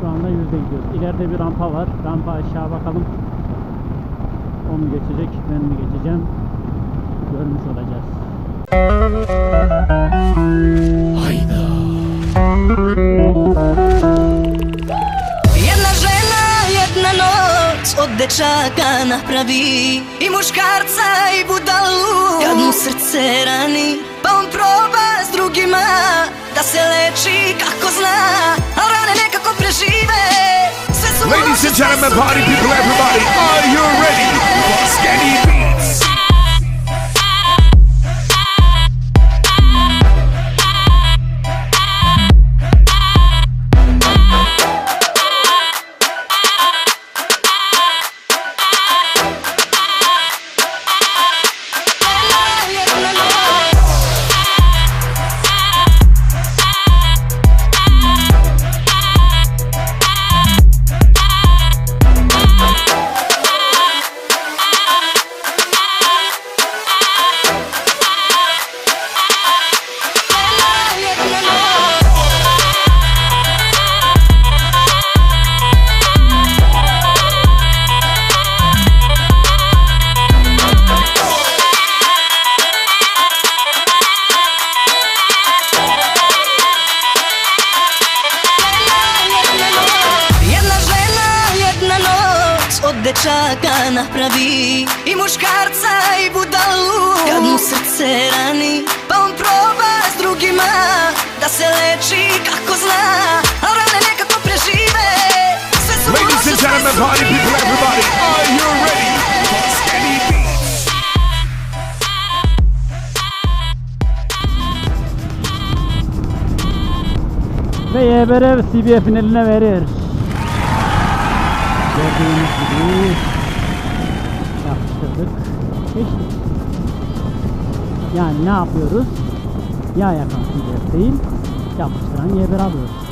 Şu anda yüzde gidiyoruz. İleride bir rampa var. Rampa aşağı bakalım. O mu geçecek, ben mi geçeceğim? Görmüş olacağız. Jedna žena, jedna noć od dečaka napravi I muškarca i budalu Kad mu srce rani Pa on proba s drugima Da se leči kako zna A rane su Ladies and gentlemen, party people, everybody, are you ready? For Skinny dečaka napravi I muškarca i budalu Kad mu srce rani Pa on proba s drugima Da se leči kako zna A rane nekako prežive Sve su Ladies and gentlemen, su party people, everybody, are you ready? For Skinny Beats? Ve YBR CBF'in eline verir. Gördüğünüz gibi yapıştırdık. Geçtik. Yani ne yapıyoruz? Yağ yakan CBF değil, yapıştıran YBR alıyoruz.